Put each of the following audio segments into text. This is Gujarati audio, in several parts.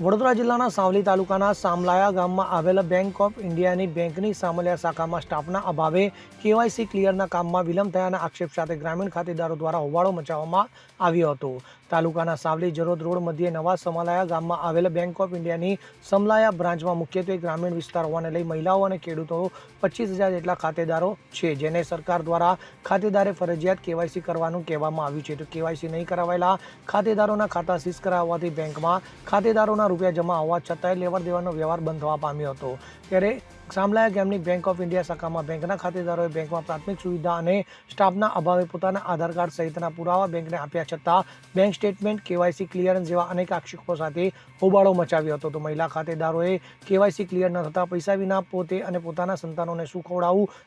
વડોદરા જિલ્લાના સાવલી તાલુકાના સામલાયા ગામમાં આવેલા બેંક ઓફ ઇન્ડિયાની બેંકની સામલિયા શાખામાં સ્ટાફના અભાવે કેવાયસી ક્લિયરના કામમાં વિલંબ થયાના આક્ષેપ સાથે ગ્રામીણ ખાતેદારો દ્વારા હોબાળો મચાવવામાં આવ્યો હતો. તાલુકાના સાવલી જરોદ રોડ મધ્યે નવા સમલાયા ગામમાં આવેલા બેંક ઓફ ઇન્ડિયાની સમલાયા બ્રાન્ચમાં મુખ્યત્વે ગ્રામીણ વિસ્તાર હોવાને લઈ મહિલાઓ અને ખેડૂતો પચીસ હજાર જેટલા ખાતેદારો છે, જેને સરકાર દ્વારા ખાતેદારે ફરજિયાત કેવાયસી કરવાનું કહેવામાં આવ્યું છે. તો કેવાયસી નહીં કરાવેલા ખાતેદારોના ખાતા સીઝ કરાવવાથી બેંકમાં ખાતેદારોના રૂપિયા જમા હોવા છતાંય લેવડ દેવાનો વ્યવહાર બંધ થવા પામ્યો હતો. ત્યારે સામલાયા ગામની બેંક ઓફ ઇન્ડિયા શાખામાં. બેંકના ખાતેદારોએ બેંકમાં પ્રાથમિક સુવિધા અને સ્ટાફના અભાવે પોતાના આધાર કાર્ડ સહિતના પુરાવા બેંકને આપ્યા છતાં બેંક સ્ટેટમેન્ટ, કેવાયસી ક્લિયરન્સ જેવા અનેક આક્ષેપો સાથે હોબાળો મચાવ્યો હતો. તો મહિલા ખાતેદારોએ કેવાયસી ક્લિયર ન થતાં પૈસા વિના પોતે અને પોતાના સંતાનોને શું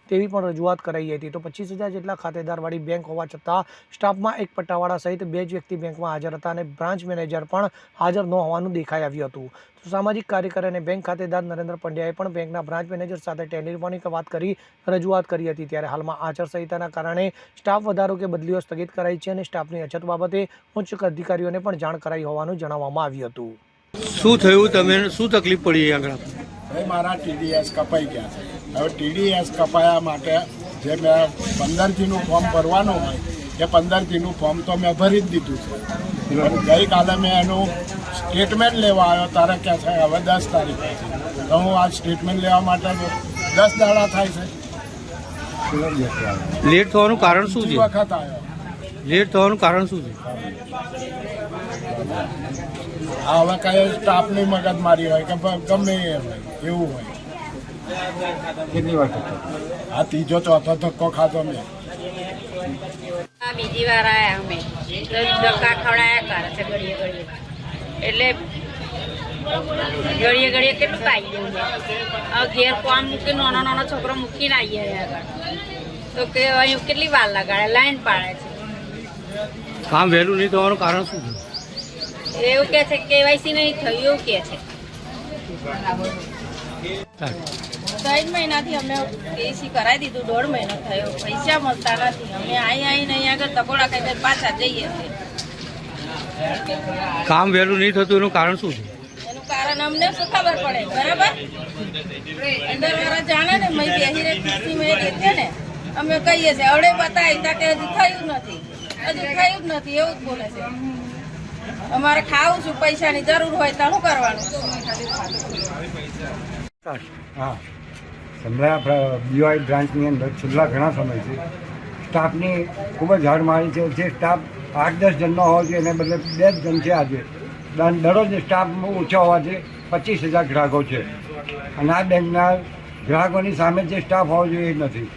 તેવી પણ રજૂઆત કરાઈ હતી. તો પચીસ હજાર જેટલા ખાતેદારવાળી બેંક હોવા છતાં સ્ટાફમાં એક પટ્ટાવાળા સહિત બે જ વ્યક્તિ બેંકમાં હાજર હતા અને બ્રાન્ચ મેનેજર પણ હાજર ન હોવાનું દેખાઈ આવ્યું હતું. તો સામાજિક કાર્યકર અને બેંક ખાતેદાર નરેન્દ્ર પંડ્યાએ પણ બેંકના બ્રાન્ચ મેનેજર સાથે ટેલિફોનિક વાત કરી રજૂઆત કરી હતી ત્યારે હાલમાં આચારસંહિતાના કારણે સ્ટાફ વધારો કે બદલીઓ સ્થગિત કરાઈ છે અને સ્ટાફની અછત બાબતે ઉચ્ચ અધિકારીઓને પણ જાણ કરાઈ હોવાનું જણાવવામાં આવ્યું હતું. શું થયું? તમે શું તકલીફ પડી આગળ? ભાઈ મારા ટીડીએસ કપાઈ ગયા છે. હવે ટીડીએસ કપાયા માટે જે મેં પંદરનું ફોર્મ ભરવાનું હોય એ પંદર જીનું ફોર્મ તો મેં ભરી જ દીધું છે. ગઈકાલે મેં એનું સ્ટેટમેન્ટ લેવા આવ્યો તારે ક્યાં છે હવે દસ તારીખે છે. તો હું આ સ્ટેટમેન્ટ લેવા માટે દસ દાડા થાય છે. લેટ થવાનું કારણ શું છે? વખત આવ્યો. લેટ થવાનું કારણ શું છે? હવે કઈ સ્ટાફની મગજ મારી હોય કે ગમે એ હોય એવું હોય. કેટલી વાર આ ત્રીજો ચોથો ધક્કો ખાધો મેં. બીજી વાર આવ્યા અમે. ધક્કા ખવડાયા કરે છે ઘડીએ ઘડીએ એટલે ઘડીએ ઘડીએ કેટલું કાઢી દઉં હવે ઘેર કોમ મૂકી નાનો નાનો છોકરો મૂકીને આવીએ આગળ તો કે અહીં કેટલી વાર લગાડે લાઈન પાડે કામ વહેલું નહીં થવાનું કારણ શું છે? છે એવું કે છે કેવાયસી નહીં થયું એવું કે છે. ત્રણ મહિનાથી અમે એસી કરાવી દીધું દોઢ મહિનો થયો. પૈસા મળતા નથી. અમે અહીં આવીને અહીં આગળ તકોડા ખાઈને પાછા જઈએ છીએ. કામ વહેલું નહીં થતું એનું કારણ શું છે? કારણ અમને શું ખબર પડે? બરાબર? અંદર વાળા જાણે ને મેં બેસી રહી ખુશી મેં દેખે ને. અમે કહીએ છીએ અડે બતાવી તા કે હજુ થયું નથી. હજુ થયું જ નથી એવું જ બોલે છે. અમારે ખાવું છું પૈસાની જરૂર હોય તો શું કરવાનું? હા. સમલા બીવાય બ્રાન્ચની અંદર છેલ્લા ઘણા સમયથી સ્ટાફની ખૂબ જ હાડમારી છે. જે સ્ટાફ આઠ દસ જણનો હોવો જોઈએ, એને બદલે બે જ જણ છે આજે. દરરોજ સ્ટાફ ઓછો હોવાથી પચીસ હજાર ગ્રાહકો છે. અને આ બેંકના ગ્રાહકોની સામે જે સ્ટાફ હોવો જોઈએ એ નથી.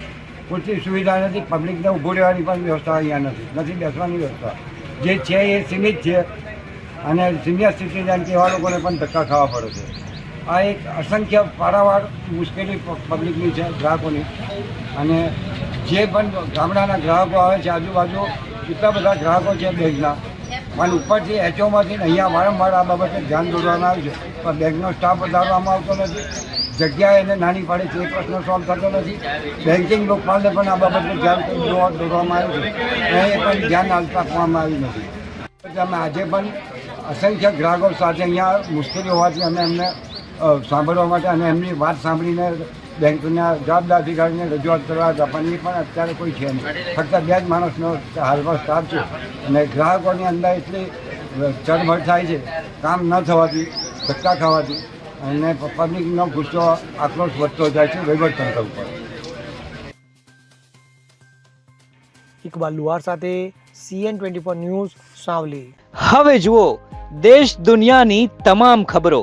પૂરતી સુવિધા નથી પબ્લિકને ઊભું રહેવાની પણ વ્યવસ્થા અહીંયા નથી નથી બેસવાની વ્યવસ્થા. જે છે એ સીમિત છે. અને સિનિયર સિટીઝન એવા લોકોને પણ ધક્કા ખાવા પડે છે. આ એક અસંખ્ય પારાવાર મુશ્કેલી પબ્લિકની છે, ગ્રાહકોની. અને જે પણ ગામડાના ગ્રાહકો આવે છે, આજુબાજુ કેટલા બધા ગ્રાહકો છે બેંકના પણ ઉપરથી એચઓમાંથી અહીંયા વારંવાર આ બાબતે ધ્યાન દોરવામાં આવ્યું છે. પણ બેંકનો સ્ટાફ વધારવામાં આવતો નથી. જગ્યા એને નાની પાડે છે, એ પ્રશ્ન સોલ્વ થતો નથી. બેન્કિંગ લોકપાલને પણ આ બાબતનું ધ્યાન દોરવા- દોરવામાં આવ્યું છે. એ પણ ધ્યાન આપવામાં આવ્યું નથી. એટલે અમે આજે પણ અસંખ્ય ગ્રાહકો સાથે અહીંયા મુશ્કેલી હોવાથી અમે એમને સાંભળવા માટે અને એમની વાત સાંભળીને બેંકના જવાબદાર અધિકારીને રજૂઆત કરવા જવાની પણ અત્યારે કોઈ છે નહીં. ફક્ત બે જ માણસનો હાલમાં સ્ટાફ છે અને ગ્રાહકોની અંદર એટલી ચળમળ થાય છે કામ ન થવાથી ધક્કા ખાવાથી અને પબ્લિકનો ગુસ્સો આક્રોશ વધતો જાય છે વહીવટતંત્ર ઉપર. ઇકબાલ લુહાર સાથે CN twenty four news Savli. હવે જુઓ દેશ દુનિયાની તમામ ખબરો.